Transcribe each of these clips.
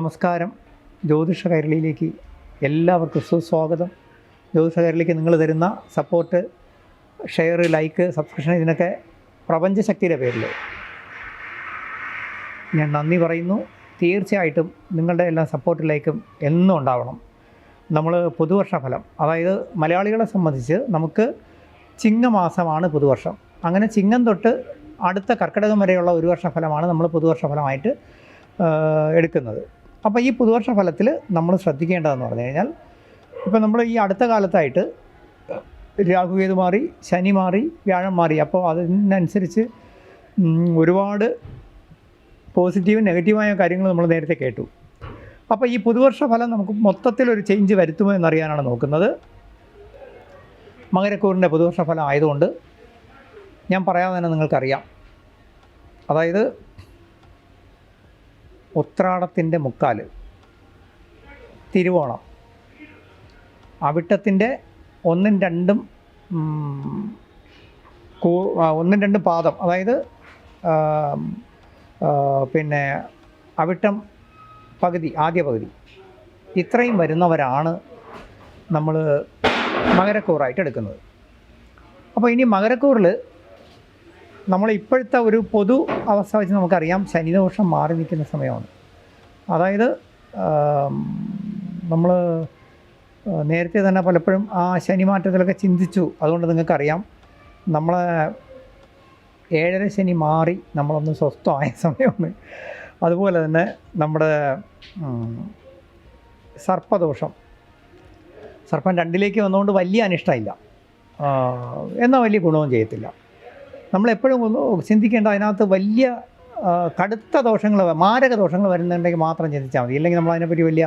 നമസ്കാരം. ജ്യോതിഷ കൈരളിയിലേക്ക് എല്ലാവർക്കും സുസ്വാഗതം. ജ്യോതിഷ കൈരളിക്ക് നിങ്ങൾ തരുന്ന സപ്പോർട്ട് ഷെയർ ലൈക്ക് സബ്സ്ക്രിപ്ഷൻ ഇതിനൊക്കെ പ്രപഞ്ചശക്തിയുടെ പേരിൽ ഞാൻ നന്ദി പറയുന്നു. തീർച്ചയായിട്ടും നിങ്ങളുടെ എല്ലാ സപ്പോർട്ടിലേക്കും എന്നും ഉണ്ടാവണം. നമ്മൾ പുതുവർഷ ഫലം അതായത് മലയാളികളെ സംബന്ധിച്ച് നമുക്ക് ചിങ്ങമാസമാണ് പുതുവർഷം. അങ്ങനെ ചിങ്ങം തൊട്ട് അടുത്ത കർക്കിടകം വരെയുള്ള ഒരു വർഷ ഫലമാണ് നമ്മൾ പുതുവർഷ ഫലമായിട്ട് എടുക്കുന്നത്. അപ്പോൾ ഈ പുതുവർഷ ഫലത്തിൽ നമ്മൾ ശ്രദ്ധിക്കേണ്ടതെന്ന് പറഞ്ഞു കഴിഞ്ഞാൽ ഇപ്പോൾ നമ്മൾ ഈ അടുത്ത കാലത്തായിട്ട് രാഹുകേതു മാറി ശനി മാറി വ്യാഴം മാറി. അപ്പോൾ അതിനനുസരിച്ച് ഒരുപാട് പോസിറ്റീവും നെഗറ്റീവായ കാര്യങ്ങൾ നമ്മൾ നേരത്തെ കേട്ടു. അപ്പോൾ ഈ പുതുവർഷ ഫലം നമുക്ക് മൊത്തത്തിലൊരു ചേഞ്ച് വരുത്തുമോ എന്നറിയാനാണ് നോക്കുന്നത്. മകരക്കൂറിന്റെ പുതുവർഷ ഫലം ആയതുകൊണ്ട് ഞാൻ പറയാതെ തന്നെ നിങ്ങൾക്കറിയാം. അതായത് ഉത്രാടത്തിന്റെ മുക്കാൽ. തിരുവോണം. അവിട്ടത്തിന്റെ ഒന്നും രണ്ടും ഒന്നും രണ്ടും പാദം. അതായത് പിന്നെ അവിട്ടം പകുതി ആദ്യ പകുതി. ഇത്രയും വരുന്നവരാണ് നമ്മൾ മകരക്കൂറായിട്ട് എടുക്കുന്നത്. അപ്പോൾ ഇനി മകരക്കൂറിൽ നമ്മൾ ഇപ്പോഴത്തെ ഒരു പൊതു അവസ്ഥ വെച്ച് നമുക്കറിയാം ശനിദോഷം മാറി നിൽക്കുന്ന സമയമാണ്. അതായത് നമ്മൾ നേരത്തെ തന്നെ പലപ്പോഴും ആ ശനി മാറ്റത്തിലൊക്കെ ചിന്തിച്ചു. അതുകൊണ്ട് നിങ്ങൾക്കറിയാം നമ്മളെ ഏഴര ശനി മാറി നമ്മളൊന്ന് സ്വസ്ഥമായ സമയമാണ്. അതുപോലെ തന്നെ നമ്മുടെ സർപ്പദോഷം. സർപ്പം രണ്ടിലേക്ക് വന്നുകൊണ്ട് വലിയ അനിഷ്ടമില്ല. എന്നാൽ വലിയ ഗുണവും ചെയ്യത്തില്ല. നമ്മളെപ്പോഴും ചിന്തിക്കേണ്ട അതിനകത്ത് വലിയ കടുത്ത ദോഷങ്ങൾ മാരക ദോഷങ്ങൾ വരുന്നുണ്ടെങ്കിൽ മാത്രം ചിന്തിച്ചാൽ മതി. ഇല്ലെങ്കിൽ നമ്മൾ അതിനെപ്പറ്റി വലിയ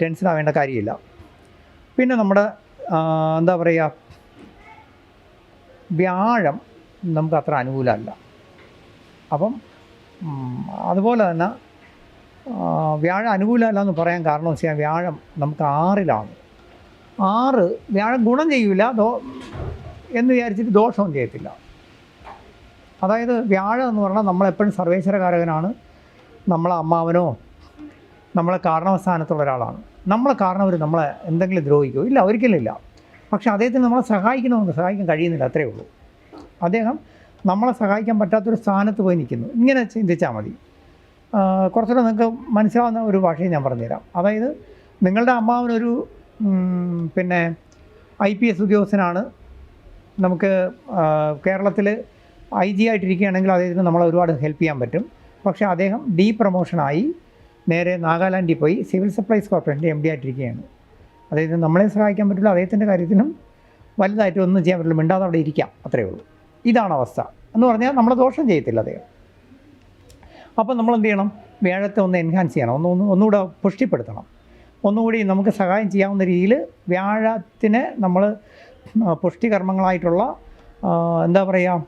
ടെൻഷൻ ആവേണ്ട കാര്യമില്ല. പിന്നെ നമ്മുടെ എന്താ പറയുക വ്യാഴം നമുക്ക് അത്ര അനുകൂലമല്ല. അപ്പം അതുപോലെ തന്നെ വ്യാഴം അനുകൂലമല്ല എന്ന് പറയാൻ കാരണം എന്ന് വെച്ചാൽ വ്യാഴം നമുക്ക് ആറിലാണ്. ആറ് വ്യാഴം ഗുണം ചെയ്യൂല ദോ എന്ന് വിചാരിച്ചിട്ട് ദോഷവും ചെയ്യത്തില്ല. അതായത് വ്യാഴം എന്ന് പറഞ്ഞാൽ നമ്മളെപ്പോഴും സർവേശ്വരകാരകനാണ്. നമ്മളെ അമ്മാവനോ നമ്മളെ കാരണവസ്ഥാനത്തുള്ള ഒരാളാണ്. നമ്മളെ കാരണവർ നമ്മളെ എന്തെങ്കിലും ദ്രോഹിക്കുമോ ഇല്ല ഒരിക്കലും ഇല്ല. പക്ഷേ അദ്ദേഹത്തിന് നമ്മളെ സഹായിക്കണമെന്ന് സഹായിക്കാൻ കഴിയുന്നില്ല അത്രയേ ഉള്ളൂ. അദ്ദേഹം നമ്മളെ സഹായിക്കാൻ പറ്റാത്തൊരു സ്ഥാനത്ത് പോയി നിൽക്കുന്നു. ഇങ്ങനെ ചിന്തിച്ചാൽ മതി. കുറച്ചുകൂടെ നിങ്ങൾക്ക് മനസ്സിലാവുന്ന ഒരു ഭാഷയും ഞാൻ പറഞ്ഞുതരാം. അതായത് നിങ്ങളുടെ അമ്മാവനൊരു പിന്നെ ഐ പി എസ് ഉദ്യോഗസ്ഥനാണ്. നമുക്ക് കേരളത്തിൽ ഐ ജി ആയിട്ടിരിക്കുകയാണെങ്കിൽ അദ്ദേഹത്തിന് നമ്മളെ ഒരുപാട് ഹെൽപ്പ് ചെയ്യാൻ പറ്റും. പക്ഷേ അദ്ദേഹം ഡി പ്രൊമോഷനായി നേരെ നാഗാലാൻഡിൽ പോയി സിവിൽ സപ്ലൈസ് കോർപ്പറേഷന്റെ എം ഡി ആയിട്ടിരിക്കുകയാണ്. അദ്ദേഹത്തിന് നമ്മളെ സഹായിക്കാൻ പറ്റില്ല അദ്ദേഹത്തിന്റെ കാര്യത്തിനും വലുതായിട്ട് ഒന്നും ചെയ്യാൻ പറ്റില്ല മിണ്ടാതെ അവിടെ ഇരിക്കാം അത്രയേ ഉള്ളൂ. ഇതാണ് അവസ്ഥ. എന്ന് പറഞ്ഞാൽ നമ്മളെ ദോഷം ചെയ്യത്തില്ല അദ്ദേഹം. അപ്പോൾ നമ്മൾ എന്ത് ചെയ്യണം? വ്യാഴത്തെ ഒന്ന് എൻഹാൻസ് ചെയ്യണം. ഒന്ന് ഒന്ന് ഒന്നുകൂടെ പുഷ്ടിപ്പെടുത്തണം. ഒന്നുകൂടി നമുക്ക് സഹായം ചെയ്യാവുന്ന രീതിയിൽ വ്യാഴത്തിന് നമ്മൾ പുഷ്ടികർമ്മങ്ങളായിട്ടുള്ള എന്താ പറയുക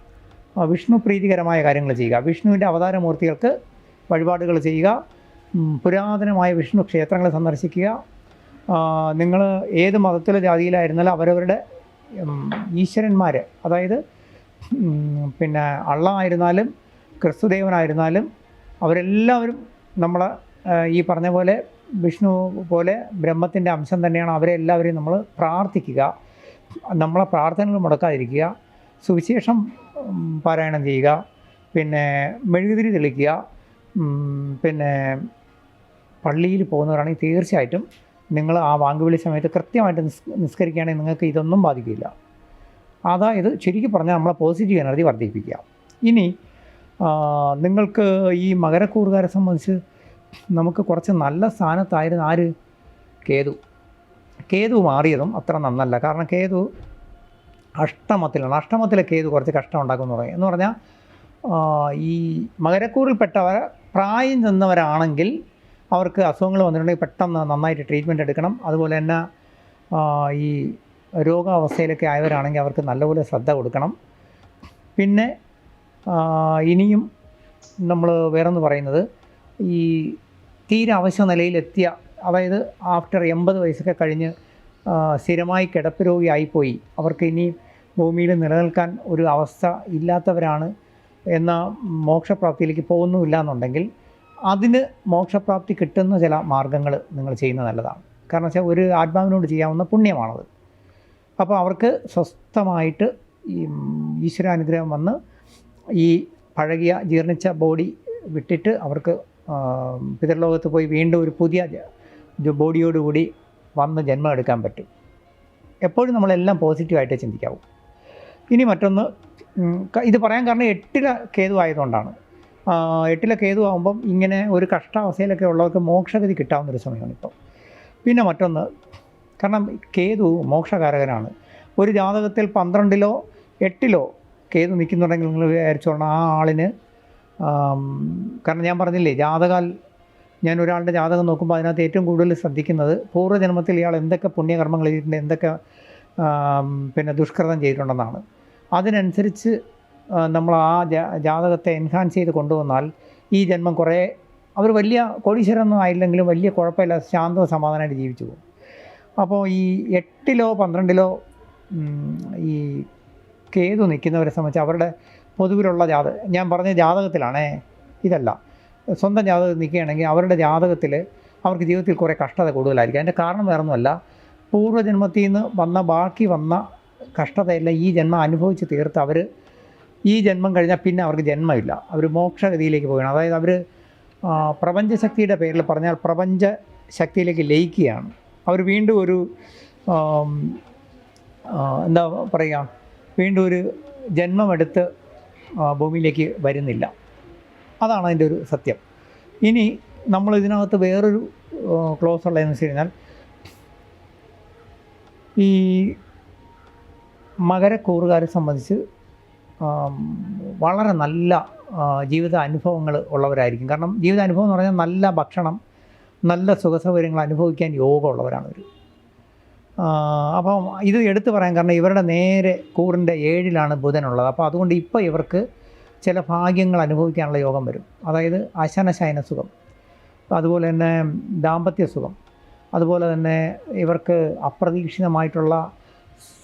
വിഷ്ണു പ്രീതികരമായ കാര്യങ്ങൾ ചെയ്യുക. വിഷ്ണുവിന്റെ അവതാരമൂർത്തികൾക്ക് വഴിപാടുകൾ ചെയ്യുക. പുരാതനമായ വിഷ്ണു ക്ഷേത്രങ്ങൾ സന്ദർശിക്കുക. നിങ്ങൾ ഏത് മതത്തിലോ ജാതിയിലായിരുന്നാലും അവരവരുടെ ഈശ്വരന്മാർ അതായത് പിന്നെ അള്ള ആയിരുന്നാലും ക്രിസ്തുദേവനായിരുന്നാലും അവരെല്ലാവരും നമ്മൾ ഈ പറഞ്ഞ പോലെ വിഷ്ണു പോലെ ബ്രഹ്മത്തിന്റെ അംശം തന്നെയാണ് അവരെ എല്ലാവരെയും നമ്മൾ പ്രാർത്ഥിക്കുക. നമ്മളെ പ്രാർത്ഥനകൾ മുടക്കാതിരിക്കുക. സുവിശേഷം പാരായണം ചെയ്യുക. പിന്നെ മെഴുകുതിരി തെളിക്കുക. പിന്നെ പള്ളിയിൽ പോകുന്നവരാണെങ്കിൽ തീർച്ചയായിട്ടും നിങ്ങൾ ആ വാങ്കുവിളി സമയത്ത് കൃത്യമായിട്ട് നിസ് നിസ്കരിക്കുകയാണെങ്കിൽ നിങ്ങൾക്ക് ഇതൊന്നും ബാധിക്കില്ല. അതായത് ശരിക്കും പറഞ്ഞാൽ നമ്മളെ പോസിറ്റീവ് എനർജി വർദ്ധിപ്പിക്കുക. ഇനി നിങ്ങൾക്ക് ഈ മകരക്കൂറുകാരെ സംബന്ധിച്ച് നമുക്ക് കുറച്ച് നല്ല സ്ഥാനത്തായിരുന്നു ആര്? കേതു. കേതു മാറിയതും അത്ര നന്നല്ല. കാരണം കേതു അഷ്ടമത്തിലാണ്. അഷ്ടമത്തിലൊക്കെ ഇത് കുറച്ച് കഷ്ടം ഉണ്ടാക്കുമെന്ന് പറയും. എന്ന് പറഞ്ഞാൽ ഈ മകരക്കൂറിൽപ്പെട്ടവർ പ്രായം നിന്നവരാണെങ്കിൽ അവർക്ക് അസുഖങ്ങൾ വന്നിട്ടുണ്ടെങ്കിൽ പെട്ടെന്ന് നന്നായിട്ട് ട്രീറ്റ്മെന്റ് എടുക്കണം. അതുപോലെ തന്നെ ഈ രോഗാവസ്ഥയിലൊക്കെ ആയവരാണെങ്കിൽ അവർക്ക് നല്ലപോലെ ശ്രദ്ധ കൊടുക്കണം. പിന്നെ ഇനിയും നമ്മൾ വേറൊന്ന് പറയുന്നത് ഈ തീരെ അവശ്യ നിലയിലെത്തിയ അതായത് ആഫ്റ്റർ എൺപത് വയസ്സൊക്കെ കഴിഞ്ഞ് സ്ഥിരമായി കിടപ്പ് രോഗിയായിപ്പോയി. അവർക്ക് ഇനി ഭൂമിയിൽ നിലനിൽക്കാൻ ഒരു അവസ്ഥ ഇല്ലാത്തവരാണ് എന്ന മോക്ഷപ്രാപ്തിയിലേക്ക് പോകുന്നുമില്ല എന്നുണ്ടെങ്കിൽ അതിന് മോക്ഷപ്രാപ്തി കിട്ടുന്ന ചില മാർഗങ്ങൾ നിങ്ങൾ ചെയ്യുന്നത് നല്ലതാണ്. കാരണം വെച്ചാൽ ഒരു ആത്മാവിനോട് ചെയ്യാവുന്ന പുണ്യമാണത്. അപ്പോൾ അവർക്ക് സ്വസ്ഥമായിട്ട് ഈ ഈശ്വരാനുഗ്രഹം വന്ന് ഈ പഴകിയ ജീർണിച്ച ബോഡി വിട്ടിട്ട് അവർക്ക് പിതൃലോകത്ത് പോയി വീണ്ടും ഒരു പുതിയ ബോഡിയോടുകൂടി വന്ന് ജന്മം എടുക്കാൻ പറ്റും. എപ്പോഴും നമ്മളെല്ലാം പോസിറ്റീവായിട്ട് ചിന്തിക്കാവൂ. ഇനി മറ്റൊന്ന് ഇത് പറയാൻ കാരണം എട്ടില കേതു ആയതുകൊണ്ടാണ്. എട്ടിലെ കേതു ആകുമ്പം ഇങ്ങനെ ഒരു കഷ്ടാവസ്ഥയിലൊക്കെ ഉള്ളവർക്ക് മോക്ഷഗതി കിട്ടാവുന്നൊരു സമയമാണ് ഇപ്പോൾ പിന്നെ മറ്റൊന്ന് കാരണം കേതു മോക്ഷകാരകനാണ്. ഒരു ജാതകത്തിൽ പന്ത്രണ്ടിലോ എട്ടിലോ കേതു നിൽക്കുന്നുണ്ടെങ്കിൽ നിങ്ങൾ വിചാരിച്ചോളണം ആ ആളിന് കാരണം ഞാൻ പറഞ്ഞില്ലേ ജാതകാൽ ഞാൻ ഒരാളുടെ ജാതകം നോക്കുമ്പോൾ അതിനകത്ത് ഏറ്റവും കൂടുതൽ ശ്രദ്ധിക്കുന്നത് പൂർവജന്മത്തിൽ ഇയാൾ എന്തൊക്കെ പുണ്യകർമ്മങ്ങൾ ചെയ്തിട്ടുണ്ട് എന്തൊക്കെ പിന്നെ ദുഷ്കൃതം ചെയ്തിട്ടുണ്ടെന്നാണ്. അതിനനുസരിച്ച് നമ്മൾ ആ ജാതകത്തെ എൻഹാൻസ് ചെയ്ത് കൊണ്ടുവന്നാൽ ഈ ജന്മം കുറേ അവർ വലിയ കോടീശ്വരൊന്നും ആയില്ലെങ്കിലും വലിയ കുഴപ്പമില്ല ശാന്ത സമാധാനമായിട്ട് ജീവിച്ചു പോകും. അപ്പോൾ ഈ എട്ടിലോ പന്ത്രണ്ടിലോ ഈ കേതു നിൽക്കുന്നവരെ സംബന്ധിച്ച് അവരുടെ പൊതുവിലുള്ള ജാത ഞാൻ പറഞ്ഞ ജാതകത്തിലാണേ ഇതല്ല. സ്വന്തം ജാതകം നിൽക്കുകയാണെങ്കിൽ അവരുടെ ജാതകത്തിൽ അവർക്ക് ജീവിതത്തിൽ കുറേ കഷ്ടത കൂടുതലായിരിക്കും. അതിന്റെ കാരണം വേറൊന്നുമല്ല. പൂർവജന്മത്തിൽ നിന്ന് വന്ന ബാക്കി വന്ന കഷ്ടതയെല്ലാം ഈ ജന്മം അനുഭവിച്ച് തീർത്ത് അവർ ഈ ജന്മം കഴിഞ്ഞാൽ പിന്നെ അവർക്ക് ജന്മമില്ല. അവർ മോക്ഷഗതിയിലേക്ക് പോവുകയാണ്. അതായത് അവർ പ്രപഞ്ചശക്തിയുടെ പേരിൽ പറഞ്ഞാൽ പ്രപഞ്ച ശക്തിയിലേക്ക് ലയിക്കുകയാണ്. അവർ വീണ്ടും ഒരു എന്താ പറയുക വീണ്ടും ഒരു ജന്മമെടുത്ത് ഭൂമിയിലേക്ക് വരുന്നില്ല. അതാണ് അതിന്റെ ഒരു സത്യം. ഇനി നമ്മൾ ഇതിനകത്ത് വേറൊരു ക്ലോസ് ഉള്ളതെന്ന് വെച്ച് കഴിഞ്ഞാൽ ഈ മകരക്കൂറുകാരെ സംബന്ധിച്ച് വളരെ നല്ല ജീവിത അനുഭവങ്ങൾ ഉള്ളവരായിരിക്കും. കാരണം ജീവിത അനുഭവം എന്ന് പറഞ്ഞാൽ നല്ല ഭക്ഷണം നല്ല സുഖസൗകര്യങ്ങൾ അനുഭവിക്കാൻ യോഗമുള്ളവരാണ് ഇവർ അപ്പം ഇത് എടുത്തു പറയാൻ കാരണം ഇവരുടെ നേരെ കൂറിന്റെ ഏഴിലാണ് ബുധനുള്ളത്. അപ്പോൾ അതുകൊണ്ട് ഇപ്പോൾ ഇവർക്ക് ചില ഭാഗ്യങ്ങൾ അനുഭവിക്കാനുള്ള യോഗം വരും. അതായത് അശനശയന സുഖം അതുപോലെ തന്നെ ദാമ്പത്യ സുഖം അതുപോലെ തന്നെ ഇവർക്ക് അപ്രതീക്ഷിതമായിട്ടുള്ള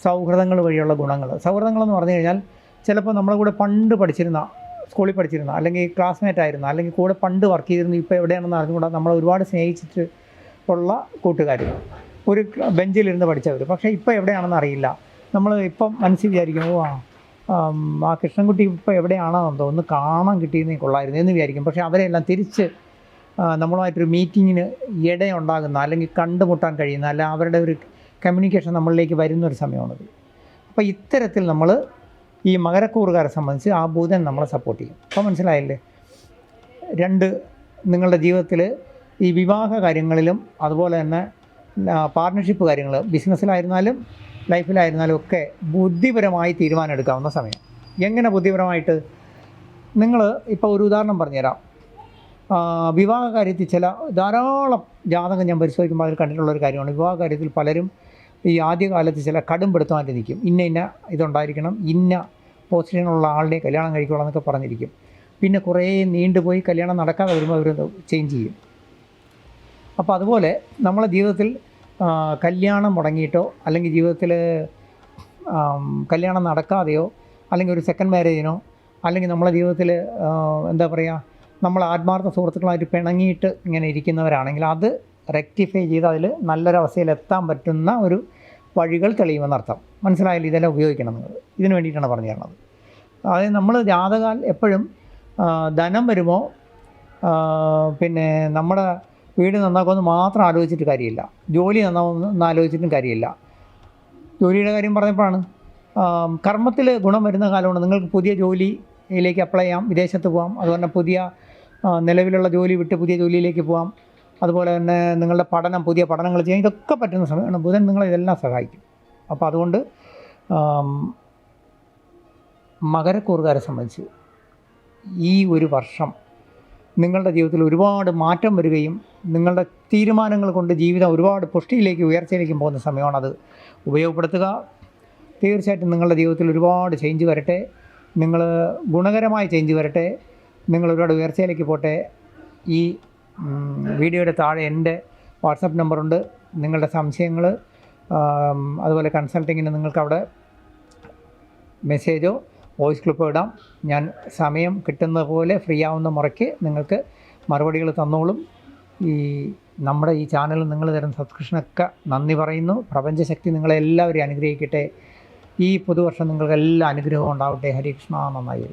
സൗഹൃദങ്ങൾ വഴിയുള്ള ഗുണങ്ങൾ. സൗഹൃദങ്ങളെന്ന് പറഞ്ഞു കഴിഞ്ഞാൽ ചിലപ്പോൾ നമ്മളെ കൂടെ പണ്ട് പഠിച്ചിരുന്ന സ്കൂളിൽ പഠിച്ചിരുന്ന അല്ലെങ്കിൽ ക്ലാസ്മേറ്റ് ആയിരുന്ന അല്ലെങ്കിൽ കൂടെ പണ്ട് വർക്ക് ചെയ്തിരുന്ന ഇപ്പോൾ എവിടെയാണെന്ന് അറിഞ്ഞുകൂടാ നമ്മളെ ഒരുപാട് സ്നേഹിച്ചിട്ട് ഉള്ള കൂട്ടുകാർ ഒരു ബെഞ്ചിലിരുന്ന് പഠിച്ചവർ പക്ഷേ ഇപ്പോൾ എവിടെയാണെന്ന് അറിയില്ല. നമ്മൾ ഇപ്പം മനസ്സിൽ വിചാരിക്കും ആ ആ കൃഷ്ണൻകുട്ടി ഇപ്പോൾ എവിടെയാണെന്നോ ഒന്ന് കാണാൻ കിട്ടിയെന്നേ കൊള്ളായിരുന്നു എന്ന് വിചാരിക്കും. പക്ഷേ അവരെല്ലാം തിരിച്ച് നമ്മളുമായിട്ടൊരു മീറ്റിങ്ങിന് ഇടയുണ്ടാകുന്ന അല്ലെങ്കിൽ കണ്ടുമുട്ടാൻ കഴിയുന്ന അല്ല അവരുടെ ഒരു കമ്മ്യൂണിക്കേഷൻ നമ്മളിലേക്ക് വരുന്നൊരു സമയമാണത്. അപ്പോൾ ഇത്തരത്തിൽ നമ്മൾ ഈ മകരക്കൂറുകാരെ സംബന്ധിച്ച് ആ ബുധൻ നമ്മളെ സപ്പോർട്ട് ചെയ്യും. അപ്പോൾ മനസ്സിലായില്ലേ? രണ്ട് നിങ്ങളുടെ ജീവിതത്തിൽ ഈ വിവാഹ കാര്യങ്ങളിലും അതുപോലെ തന്നെ പാർട്ട്ണർഷിപ്പ് കാര്യങ്ങൾ ബിസിനസ്സിലായിരുന്നാലും ലൈഫിലായിരുന്നാലും ഒക്കെ ബുദ്ധിപരമായി തീരുമാനം എടുക്കാവുന്ന സമയം. എങ്ങനെ ബുദ്ധിപരമായിട്ട്? നിങ്ങൾ ഇപ്പോൾ ഒരു ഉദാഹരണം പറഞ്ഞുതരാം. വിവാഹ കാര്യത്തിൽ ചില ധാരാളം ജാതകം ഞാൻ പരിശോധിക്കുമ്പോൾ അതിൽ കണ്ടിട്ടുള്ള ഒരു കാര്യമാണ്. വിവാഹ കാര്യത്തിൽ പലരും ഈ ആദ്യകാലത്ത് ചില കടുംപിടുത്തമായിട്ട് നിൽക്കും ഇന്ന ഇന്ന ഇതുണ്ടായിരിക്കണം ഇന്ന പൊസിഷനുള്ള ആളുടെ കല്യാണം കഴിക്കണം എന്നൊക്കെ പറഞ്ഞിരിക്കും. പിന്നെ കുറേ നീണ്ടുപോയി കല്യാണം നടക്കാതെ വരുമ്പോൾ അവർ ചേഞ്ച് ചെയ്യും. അപ്പോൾ അതുപോലെ നമ്മളെ ജീവിതത്തിൽ കല്യാണം മുടങ്ങിയിട്ടോ അല്ലെങ്കിൽ ജീവിതത്തിൽ കല്യാണം നടക്കാതെയോ അല്ലെങ്കിൽ ഒരു സെക്കൻഡ് മാരേജിനോ അല്ലെങ്കിൽ നമ്മളെ ജീവിതത്തിൽ എന്താ പറയുക നമ്മൾ ആത്മാർത്ഥ സുഹൃത്തുക്കളായിട്ട് പിണങ്ങിയിട്ട് ഇങ്ങനെ ഇരിക്കുന്നവരാണെങ്കിൽ അത് റെക്ടിഫൈ ചെയ്ത് അതിൽ നല്ലൊരവസ്ഥയിൽ എത്താൻ പറ്റുന്ന ഒരു വഴികൾ തെളിയുമെന്നർത്ഥം. മനസ്സിലായാലും ഇതെല്ലാം ഉപയോഗിക്കണം നിങ്ങൾ. ഇതിന് വേണ്ടിയിട്ടാണ് പറഞ്ഞു തരുന്നത് അതായത് നമ്മൾ ജാതകാൽ എപ്പോഴും ധനം വരുമോ പിന്നെ നമ്മുടെ വീട് നന്നാക്കുമെന്ന് മാത്രം ആലോചിച്ചിട്ട് കാര്യമില്ല. ജോലി നന്നാവുമെന്ന് ആലോചിച്ചിട്ടും കാര്യമില്ല. ജോലിയുടെ കാര്യം പറഞ്ഞപ്പോഴാണ്. കർമ്മത്തിൽ ഗുണം വരുന്ന കാലമാണ്. നിങ്ങൾക്ക് പുതിയ ജോലിയിലേക്ക് അപ്ലൈ ചെയ്യാം വിദേശത്ത് പോകാം അതുപോലെ പുതിയ നിലവിലുള്ള ജോലി വിട്ട് പുതിയ ജോലിയിലേക്ക് പോകാം അതുപോലെ തന്നെ നിങ്ങളുടെ പഠനം പുതിയ പഠനങ്ങൾ ചെയ്യാൻ ഇതൊക്കെ പറ്റുന്ന സമയമാണ് ബുധൻ നിങ്ങളെ ഇതെല്ലാം സഹായിക്കും. അപ്പോൾ അതുകൊണ്ട് മകരക്കൂറുകാരെ സംബന്ധിച്ച് ഈ ഒരു വർഷം നിങ്ങളുടെ ജീവിതത്തിൽ ഒരുപാട് മാറ്റം വരികയും നിങ്ങളുടെ തീരുമാനങ്ങൾ കൊണ്ട് ജീവിതം ഒരുപാട് പുഷ്ടിയിലേക്ക് ഉയർച്ചയിലേക്കും പോകുന്ന സമയമാണത് ഉപയോഗപ്പെടുത്തുക. തീർച്ചയായിട്ടും നിങ്ങളുടെ ജീവിതത്തിൽ ഒരുപാട് ചേഞ്ച് വരട്ടെ. നിങ്ങൾ ഗുണകരമായ ചേഞ്ച് വരട്ടെ. നിങ്ങൾ ഒരുപാട് ഉയർച്ചയിലേക്ക് പോട്ടെ. ഈ വീഡിയോയുടെ താഴെ എന്റെ വാട്സപ്പ് നമ്പറുണ്ട്. നിങ്ങളുടെ സംശയങ്ങൾ അതുപോലെ കൺസൾട്ടിങ്ങിന് നിങ്ങൾക്ക് അവിടെ മെസ്സേജോ വോയിസ് ക്ലിപ്പോ ഇടാം. ഞാൻ സമയം കിട്ടുന്ന പോലെ ഫ്രീ ആവുന്ന മുറയ്ക്ക് നിങ്ങൾക്ക് മറുപടികൾ തന്നോളും. ഈ നമ്മുടെ ഈ ചാനൽ നിങ്ങൾ തരുന്ന സബ്സ്ക്രിപ്ഷനൊക്കെ നന്ദി പറയുന്നു. പ്രപഞ്ചശക്തി നിങ്ങളെ എല്ലാവരെയും അനുഗ്രഹിക്കട്ടെ. ഈ പുതുവർഷം നിങ്ങൾക്ക് എല്ലാ അനുഗ്രഹവും ഉണ്ടാവട്ടെ. ഹരികൃഷ്ണ നന്നായി.